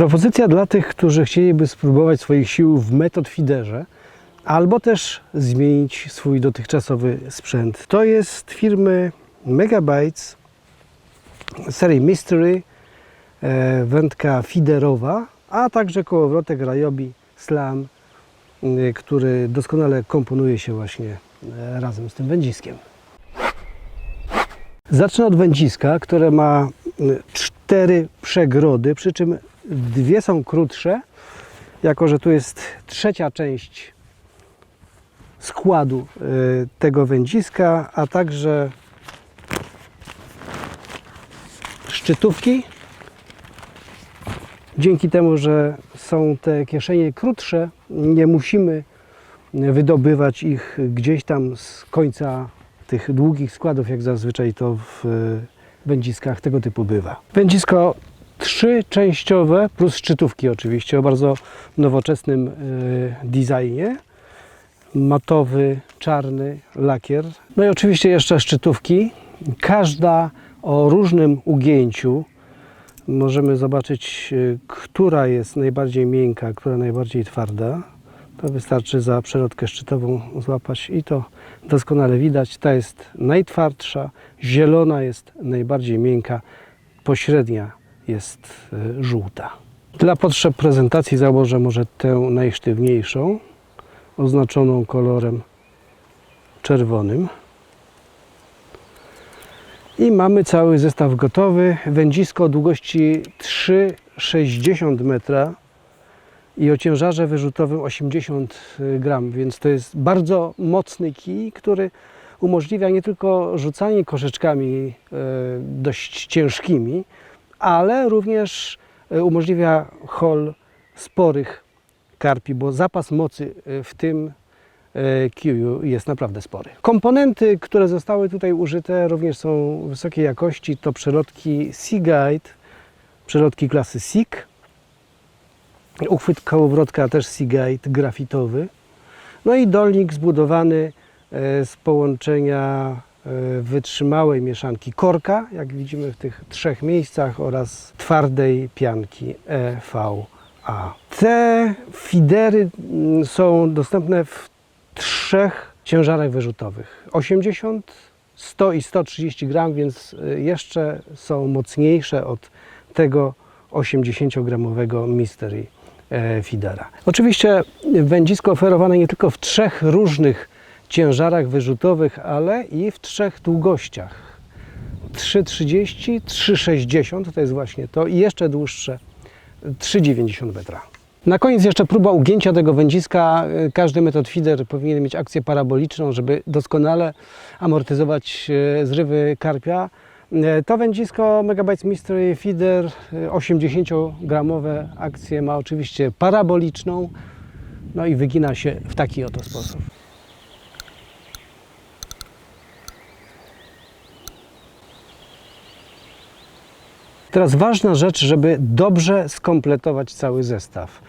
Propozycja dla tych, którzy chcieliby spróbować swoich sił w metod feederze, albo też zmienić swój dotychczasowy sprzęt. To jest firmy Megabytes serii Mystery, e, wędka feederowa, a także kołowrotek Ryobi Slam, y, który doskonale komponuje się właśnie e, razem z tym wędziskiem. Zacznę od wędziska, które ma cztery przegrody, przy czym dwie są krótsze, jako że tu jest trzecia część składu y, tego wędziska, a także szczytówki. Dzięki temu, że są te kieszenie krótsze, nie musimy wydobywać ich gdzieś tam z końca tych długich składów, jak zazwyczaj to w y, wędziskach tego typu bywa. Wędzisko trzyczęściowe plus szczytówki oczywiście o bardzo nowoczesnym y, designie. Matowy, czarny lakier. No i oczywiście jeszcze szczytówki. Każda o różnym ugięciu. Możemy zobaczyć, y, która jest najbardziej miękka, która najbardziej twarda. To wystarczy za przelotkę szczytową złapać i to doskonale widać. Ta jest najtwardsza, zielona jest najbardziej miękka, pośrednia jest y, żółta. Dla potrzeb prezentacji założę może tę najsztywniejszą, oznaczoną kolorem czerwonym. I mamy cały zestaw gotowy. Wędzisko o długości 3,60 metra i o ciężarze wyrzutowym 80 gram, więc to jest bardzo mocny kij, który umożliwia nie tylko rzucanie koszyczkami e, dość ciężkimi, ale również e, umożliwia hol sporych karpi, bo zapas mocy e, w tym e, kiju jest naprawdę spory. Komponenty, które zostały tutaj użyte również są wysokiej jakości. To przelotki Seaguide, przelotki klasy SIG, uchwyt kołowrotka też Seaguide grafitowy, no i dolnik zbudowany z połączenia wytrzymałej mieszanki korka, jak widzimy w tych trzech miejscach, oraz twardej pianki EVA. Te fidery mm, są dostępne w trzech ciężarach wyrzutowych. 80, 100 i 130 gram, więc y, jeszcze są mocniejsze od tego 80-gramowego Mystery e, Feedera. Oczywiście wędzisko oferowane nie tylko w trzech różnych ciężarach wyrzutowych, ale i w trzech długościach. 3,30, 3,60 to jest właśnie to i jeszcze dłuższe 3,90 metra. Na koniec jeszcze próba ugięcia tego wędziska. Każdy metod feeder powinien mieć akcję paraboliczną, żeby doskonale amortyzować e, zrywy karpia. E, To wędzisko Megabytes Mystery Feeder e, 80-gramowe akcję ma oczywiście paraboliczną, no i wygina się w taki oto sposób. Teraz ważna rzecz, żeby dobrze skompletować cały zestaw.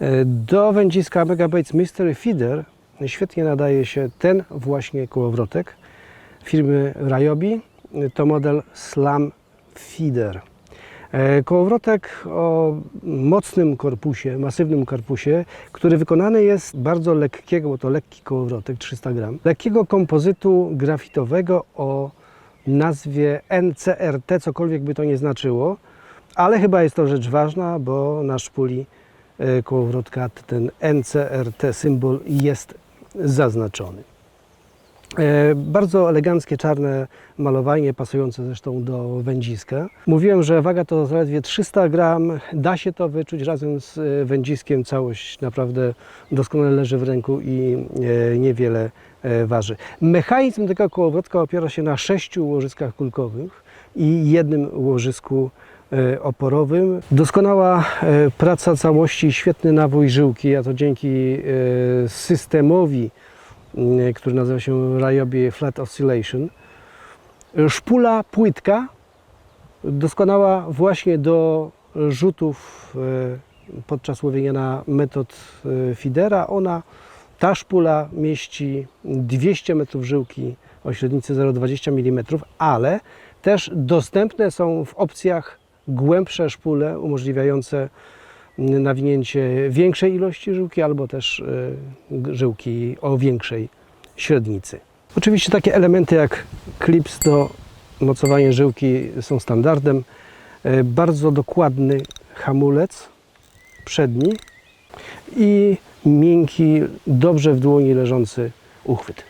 E, Do wędziska Megabytes Mystery Feeder świetnie nadaje się ten właśnie kołowrotek firmy Ryobi. To model Slam Feeder. E, Kołowrotek o mocnym korpusie, masywnym korpusie, który wykonany jest bardzo lekkiego, bo to lekki kołowrotek, 300 gram, lekkiego kompozytu grafitowego o nazwie NCRT, cokolwiek by to nie znaczyło, ale chyba jest to rzecz ważna, bo na szpuli e, kołowrotka ten NCRT symbol jest zaznaczony. E, Bardzo eleganckie czarne malowanie, pasujące zresztą do wędziska. Mówiłem, że waga to zaledwie 300 gram. Da się to wyczuć razem z e, wędziskiem. Całość naprawdę doskonale leży w ręku i e, niewiele waży. Mechanizm tego kołowrotka opiera się na sześciu łożyskach kulkowych i jednym łożysku oporowym. Doskonała praca całości, świetny nawój żyłki, a to dzięki systemowi który nazywa się Ryobi Flat Oscillation. Szpula płytka, doskonała właśnie do rzutów y, podczas łowienia na metod y, feedera. Ona, ta szpula mieści 200 metrów żyłki o średnicy 0,20 mm, ale też dostępne są w opcjach głębsze szpule umożliwiające nawinięcie większej ilości żyłki albo też e, żyłki o większej średnicy. Oczywiście takie elementy jak klips do mocowania żyłki są standardem. E, Bardzo dokładny hamulec przedni i miękki, dobrze w dłoni leżący uchwyt.